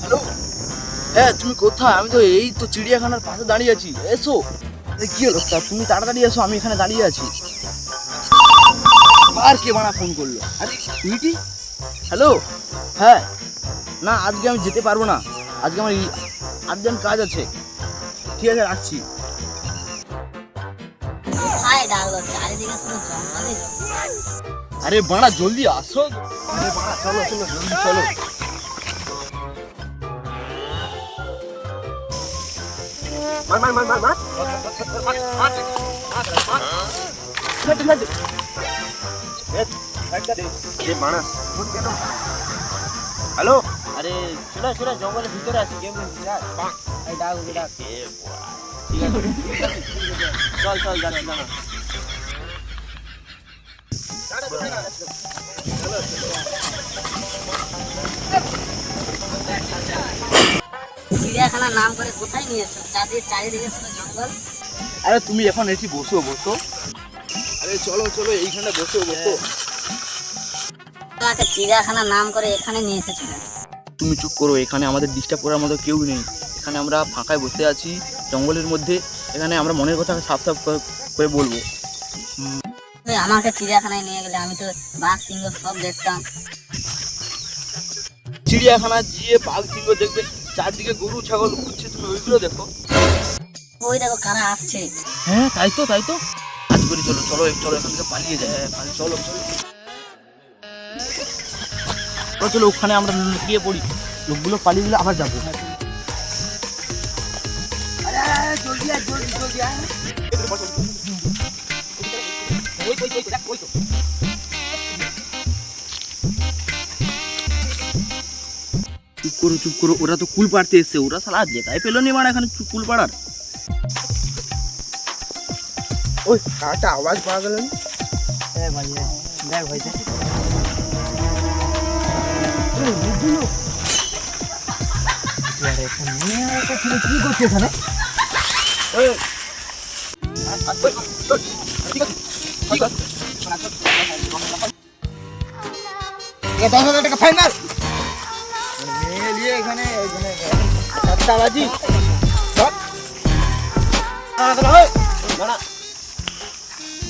Hello হ্যাঁ তুমি কোথায়? আমি তো এই তো চিড়িয়াখানার পাশে দাঁড়িয়ে আছি। এসো। কি হলো? তুমি তাড়াতাড়ি এসো, আমি এখানে দাঁড়িয়ে আছি। আর কে বানা ফোন করল? আরে ইটি হ্যালো? হ্যাঁ। না, আজকে আমি যেতে পারব না। আজকে আমার আর্জেন্ট কাজ আছে। ঠিক আছে, রাখছি। কোথায় ডাকলো চারিদিকে শুধু জঙ্গলই আরে বাড়া জলদি আসো আরে বাড়া চলো চলো জলদি চলো মার মার মার মার মার হ্যালো আরে চলো চলো জঙ্গলের ভিতরে আছি গেম এই ডাক ওকে ডাক ঠিক আছে। চল চল জানা জানা। চিড়িয়াখানার নাম করে কোথায় নিয়ে এসছো? চারদিকে চারিদিকে শুধু জঙ্গল? আরে তুমি এখন এসে বসো বসো। আরে চলো চলো এইখানে বসো বসো। চিড়িয়াখানার নাম করে এখানে নিয়ে এসেছ? তুমি চুপ করো এখানে আমাদের ডিস্টার্ব করার মতো কেউ নেই। এখানে আমরা ফাঁকায় বসে আছি জঙ্গলের মধ্যে। এখানে আমরা মনের কথা সাফ সাফ করে- বলব। আমাকে চিড়িয়াখানায় নিয়ে গেলে আমি তো বাঘ সিংহ সব দেখতাম। চিড়িয়াখানা গিয়ে বাঘ সিংহ দেখবে চারদিকে গরু ছাগল ঘুরছে তুমি ওইগুলো দেখো। ওই দেখো কারা আসছে। হ্যাঁ তাই তো তাই তো। কাজ করি চলো চলো চলো এখান থেকে পালিয়ে যায় হ্যাঁ, চলো চলো। চলো, চলো ওখানে আমরা লুকিয়ে পড়ি। লোকগুলো পালিয়ে গেলে আবার যাব। চুপ করো চুপ করো ওরা তো কুল পাড়তে এসছে ওরা সালা যেটাই পেল নি মারা এখানে চুপ- কুল পাড়ার। ওই কাটা আওয়াজ পাওয়া গেল না? এ দশ হাজার টাকা ফাইনাল এখানে এখানে? দাঁড়া ওই, দাঁড়া।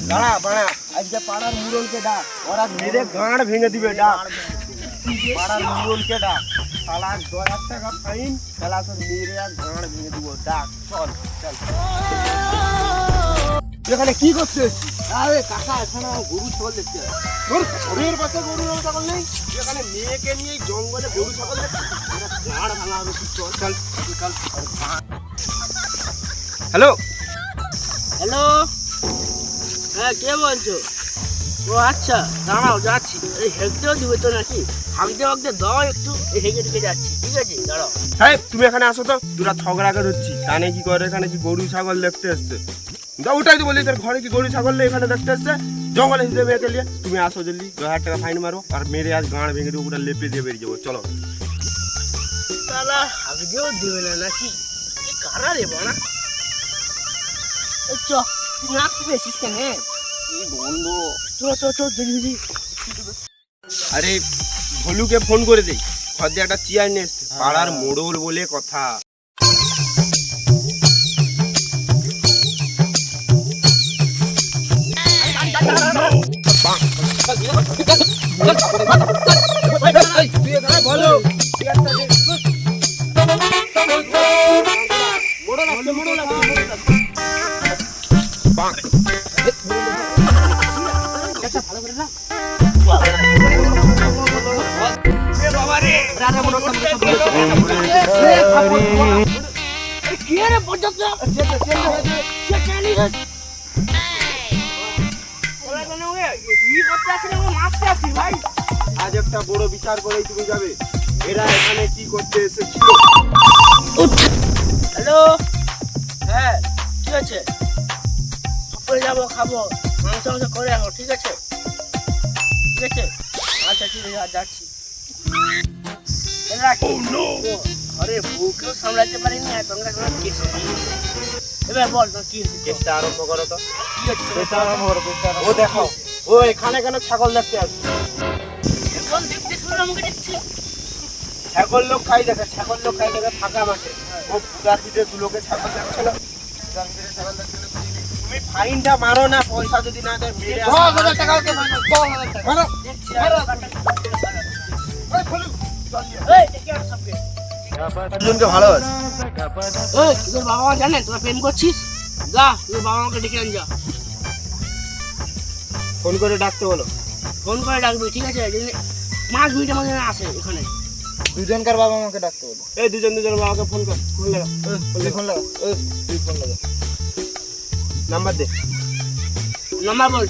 দাঁড়া বাড়া আজকে পাড়ার মুরলকে ডাক। ওরা মেরে গাঁড় ভেঙে দিবে ডাক। পাড়ার মুরলকে ডাক। দশ হাজার টাকা ফাইন শালা সব মেরে আর ভেঙে দিব। ডাক চল চল। এখানে কি করতে আরে কাকা এখানে গরু ছাগল দেখতে তোর ঘরের পাশে গরু ছাগল নেই? এখানে মেয়েকে নিয়ে জঙ্গলে গরু ছাগল এরা ভাঙা হবে চল চল চল। হ্যালো? হ্যালো? হ্যাঁ কে বলছো? ও আচ্ছা দাঁড়াও যাচ্ছি। এই হেঁকতেও দিবে তো নাকি? হাঁকতে হাঁকতে দাও একটু হেঁকে ঢুকে যাচ্ছি ঠিক আছে? দাঁড়াও। হ্যাঁ তুমি এখানে আসো তো। দুরা ঝগড়া করে হচ্ছি কানে কি করে? এখানে কি গরু ছাগল দেখতে এসছে? দা ওটাই তো বলি তোর ঘরে কি গরু ছাগল এখানে দেখতে এসছে? জঙ্গলে হিসেবে মেয়েকে নিয়ে। তুমি আসো জলদি দু হাজার টাকা ফাইন মারো। আর মেরে আজ গাঁড় ভেঙে দেবো পুরো লেপে দিয়ে বেরিয়ে যাব। চলো। তাহলে হাঁকতেও দিবে না নাকি? কারা রে বানা চ তুই নাচ পেয়েছিস কেন? বন্ধ চ চ চ দেখি আরে ভলুকে ফোন করে দেই খদ্দে একটা চেয়ার নিয়ে এসছে পাড়ার মোড়ল বলে কথা বলো আজ একটা বড় বিচার করেই তুমি যাবে এরা এখানে কি করতে এসেছিল হ্যালো হ্যাঁ ঠিক আছে সকালে যাব, খাব, মাংস মাংস করে আসো ঠিক আছে? ঠিক আছে? আচ্ছা ঠিক আছে যাচ্ছি। ঘরে বউকেও সামলাতে পারিনি আর তোমরা কোনো কেস এবার বল তোর কি হয়েছে? আরম্ভ করো তো কি হচ্ছে? ও দেখো ও এখানে কেন ছাগল দেখতে আসবে এখন দেখতে শুনে আমাকে দেখছি ছাগল লোক খাই দেখে ছাগল লোক খাই দেখে ফাঁকা মাঠে ও পুরা পিঠে দুলোকে ছাগল দেখছিল তুমি ফাইনটা মারো না পয়সা যদি না দেয় মেরে দশ হাজার টাকা ওকে মারো, দশ মারো। ভালো আছে ওই তোর বাবা মা জানে তোরা প্রেম করছিস? যা তোর বাবা মাকে ডেকে আন যা। ফোন করে ডাকতে বলো। ফোন করে ডাকবি ঠিক আছে? যদি পাঁচ মিনিটের মধ্যে আসে এখানে। দুজনকার বাবা মাকে ডাকতে বলো। এই দুজন দুজন বাবাকে ফোন কর ফোন লাগা। ফোন লাগা তুই ফোন লাগা। নাম্বার দে। নাম্বার বল।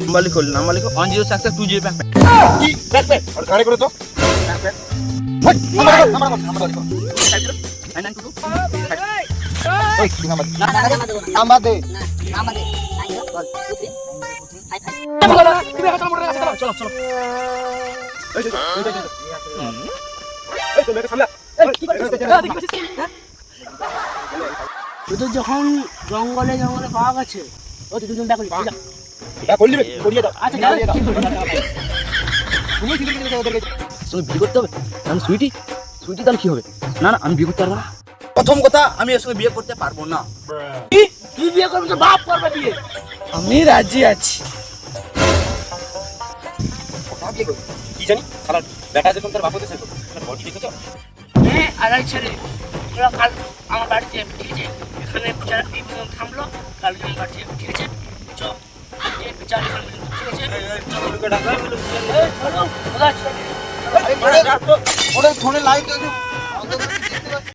নাম্বার লিখো নাম্বার লিখো। One zero six two zero কি? ব্যাক ব্যাক আর গাড়ি করে তো। ব্যাক ব্যাক চলো যখন জঙ্গলে জঙ্গলে পাওয়া গেছে ও তুই দুজন দেখলি করলি করিয়ে দাও আচ্ছা যাও তুমি কি লিখে ওদেরকে সঙ্গে বিয়ে করতে হবে? আমি সুইটি? সুইটি তাহলে কি হবে? না না আমি বিয়ে করতে পারব না। প্রথম কথা আমি এর সঙ্গে বিয়ে করতে পারব না। কি? তুই বিয়ে করবি? তো বাপ করবে বিয়ে? আমি রাজি আছি। কি জানি? বেটা যখন তার বাপ হতে সেতো বডি দেখেছ হ্যাঁ আড়াই ছেলে তোরা কাল আমার বাড়িতে ঠিক আছে? এখানে বিচার এই পর্যন্ত থামলো কাল আমি বাড়ি যাবি, ঠিক আছে চ বিচার এখানে ঠিক আছে? ওদের ফোনে লাইট